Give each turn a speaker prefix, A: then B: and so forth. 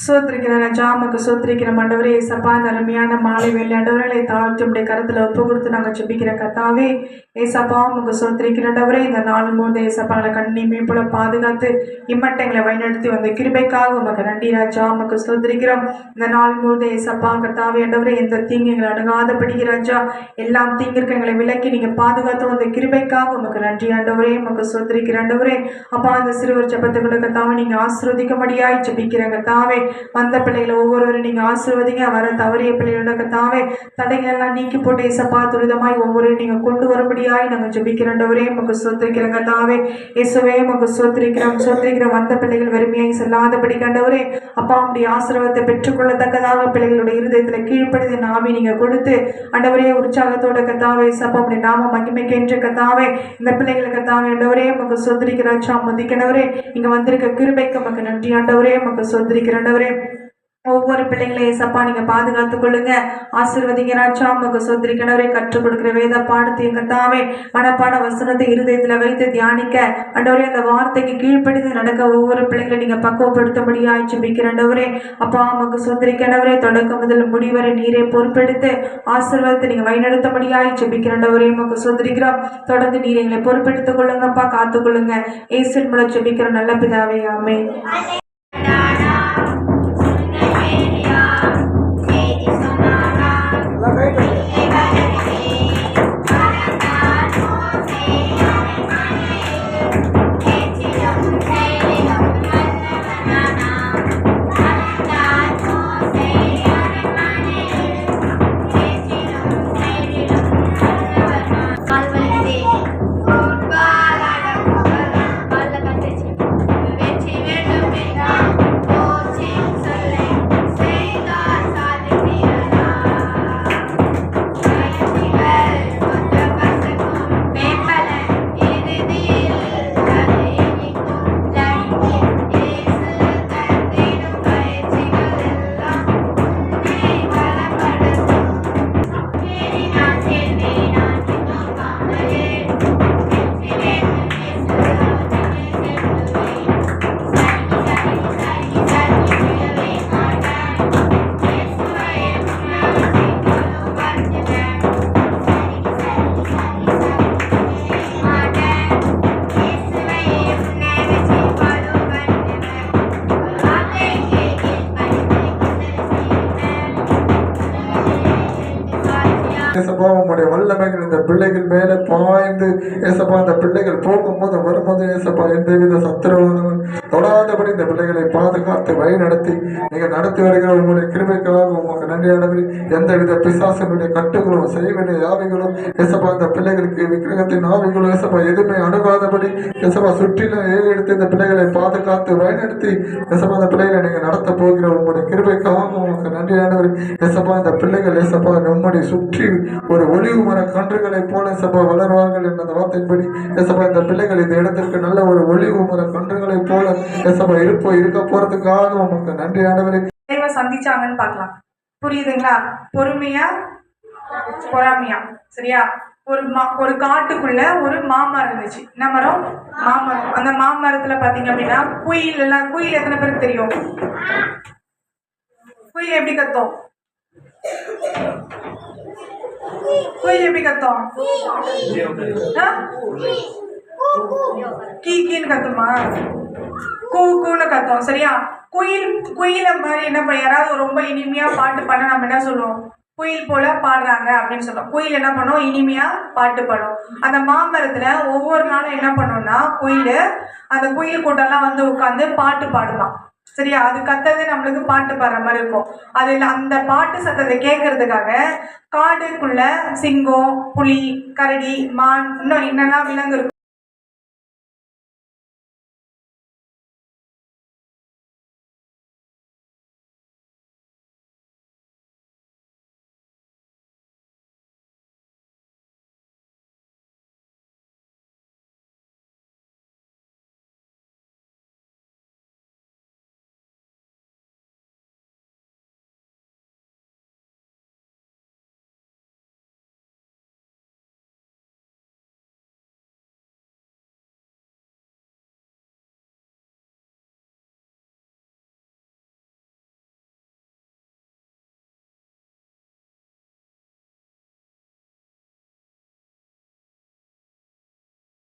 A: சோத்திரிக்கிற ராஜா சோத்திருக்கிற சோத்திரிக்கிற மண்டவரே ஏசப்பா இந்த அருமையான மாலை வேலை ஆண்டவர்களை தாழ்த்தி உடைய கருத்துல ஒப்பு கொடுத்து நாங்கள் சுபிக்கிற கத்தாவே ஏசப்பா உங்க சொத்திரிக்கிறவரே இந்த நாள் மூணு ஏசப்பாங்களை கண்ணி மேம்பட பாதுகாத்து இம்மட்டங்களை வழிநடத்தி வந்த கிருபைக்காக உமக்கு நன்றி ராஜா உமக்கு சொத்திரிக்கிறோம். இந்த நாள் முழுது ஏசப்பா கத்தாவே ஆண்டவரே எந்த தீங்கு எங்களை படிக்கிறாஜா ராஜா எல்லாம் தீங்கிற்கு எங்களை விலக்கி நீங்க பாதுகாத்து வந்த கிருபைக்காக உமக்கு நன்றி ஆண்டவரே உமக்கு சோத்திரிக்கிற ஆண்டவரே. அப்பா அந்த சிறுவர் ஜபத்துக்குள்ள கத்தாவை நீங்க ஆசிர்வதிக்கும்படியாய் ஜெபிக்கிறங்க தாவே வந்த பிள்ளைகளை ஒவ்வொருவரும் நீங்க ஆசிர்வதிங்க. வர தவறிய பிள்ளைகளோட கத்தாவே தடைகள் எல்லாம் நீக்கி போட்டு ஏசப்பா துரிதமாய் ஒவ்வொரு நீங்க கொண்டு வரும்படியாய் நாங்கள் ஜபிக்கிறண்டவரே உமக்கு சொத்திரிக்கிறங்க தாவே இயேசுவே உமக்கு சொத்திருக்கிறோம் சொத்திரிக்கிறோம் வந்த பிள்ளைகள் வறுமையாய் செல்லாதபடி கண்டவரே அப்பா உடைய ஆசிரவத்தை பெற்றுக்கொள்ளத்தக்கதாக பிள்ளைகளுடைய இருதயத்தில் கீழ்ப்படுது நாவி நீங்க கொடுத்து அண்டவரே உற்சாகத்தோட கத்தாவே சப்பா உடைய நாம மகிமைக்கின்ற என்று கத்தாவே இந்த பிள்ளைகளுக்கு கத்தாவே ஆண்டவரே உமக்கு சொத்திருக்கிறாச்சா மதிக்கணவரே இங்க வந்திருக்க கிருபைக்கு உமக்கு நன்றி ஆண்டவரே உமக்கு சொத்திருக்கிறண்டவரே ஒவ்வொரு பிள்ளைங்களையும் ஏசப்பா நீங்க பாதுகாத்துக் கொள்ளுங்க. ஆசீர்வதிங்க ராஜா உமக்கு சொந்திரிக்கணவரை கற்றுக் கொடுக்கிற வேத பாடத்தையும் கத்தாவே மனப்பாட வசனத்தை இருதயத்துல வைத்து தியானிக்க. அண்டவரே அந்த வார்த்தைக்கு கீழ்ப்படிந்து நடக்க ஒவ்வொரு பிள்ளைங்களை நீங்க பக்குவப்படுத்தும்படியா ஜெபிக்கிறண்டவரே அப்பா உமக்கு கணவரே தொடக்க முதல் முடிவரை நீரை பொறுப்பெடுத்து ஆசீர்வாதத்தை நீங்க வழிநடத்தபடியாய் ஜெபிக்கிறண்டவரே உமக்கு சொந்திரிக்கிறோம் தொடர்ந்து நீரை எங்களை பொறுப்பெடுத்துக் கொள்ளுங்கப்பா காத்துக்கொள்ளுங்க ஏசின் மூலம் ஜெபிக்கிற நல்ல பிதாவே ஆமே
B: ஏசப்பா உங்களுடைய வல்லமைகள் இந்த பிள்ளைகள் மேலே பாய்ந்து ஏசப்பா இந்த பிள்ளைகள் போகும்போது வரும்போது ஏசப்பா எந்தவித சத்திரவானவன் தொடாதபடி இந்த பிள்ளைகளை பாதுகாத்து வழி நடத்தி நீங்கள் நடத்தி வருகிற உங்களுடைய கிருமைக்காக உங்களுக்கு நன்றியானபடி எந்தவித பிசாசனுடைய கட்டுகளும் செய்வினை யாவைகளும் ஏசப்பா இந்த பிள்ளைகளுக்கு விக்கிரகத்தின் ஆவிகளும் ஏசப்பா எதுவுமே அணுகாதபடி ஏசப்பா சுற்றிலும் ஏறெடுத்து இந்த பிள்ளைகளை பாதுகாத்து வழிநடத்தி ஏசப்பா இந்த பிள்ளைகளை நீங்க நடத்த போகிற உங்களுடைய கிருபைக்காக உங்களுக்கு நன்றியானவர் ஏசப்பா இந்த பிள்ளைகள் ஏசப்பா நம்முடைய சுற்றி ஒரு ஒளிவு மர கன்றுகளைப் போல ஏசப்பா வளர்வார்கள் என்ற அந்த வார்த்தையின்படி. எசபா இந்த பிள்ளைகள் இந்த இடத்திற்கு நல்ல ஒரு ஒளிவு மர கன்றுகளைப் போல எசபா இருப்போ இருக்க போறதுக்காக உங்களுக்கு நன்றி
A: தேவை சந்திச்சாங்கன்னு பார்க்கலாம். புரியுதுங்களா? பொறுமையா? பொறாமையா? சரியா? ஒரு மா ஒரு காட்டுக்குள்ள ஒரு மாமரம் இருந்துச்சு. என்ன மரம்? மாமரம். அந்த மாமரத்துல பாத்தீங்க அப்படின்னா குயில் எல்லாம் குயில் எத்தனை பேருக்கு தெரியும்? குயில் எப்படி கத்தும்? குயில் எப்படி கத்தும்? ஆ? கீ கீன்னு கத்துமா? கூ கூன்னு கத்தும் சரியா? குயில் குயில மாதிரி என்ன பண்ண யாராவது ரொம்ப இனிமையா பாட்டு பாட நம்ம என்ன சொல்லுவோம்? குயில் போல பாடுறாங்க அப்படின்னு சொல்லுவோம். குயில் என்ன பண்ணும்? இனிமையா பாட்டு பாடும். அந்த மாமரத்துல ஒவ்வொரு நாளும் என்ன பண்ணும்னா குயில் அந்த குயில் கூட்டம்லாம் வந்து உட்காந்து பாட்டு பாடுவான் சரியா? அது கத்துறது நம்மளுக்கு பாட்டு பாடுற மாதிரி இருக்கும். அதில் அந்த பாட்டு சத்தத்தை கேட்கறதுக்காக காடுக்குள்ள சிங்கம் புலி கரடி மான் இன்னும் என்னென்ன விலங்கு இருக்கும்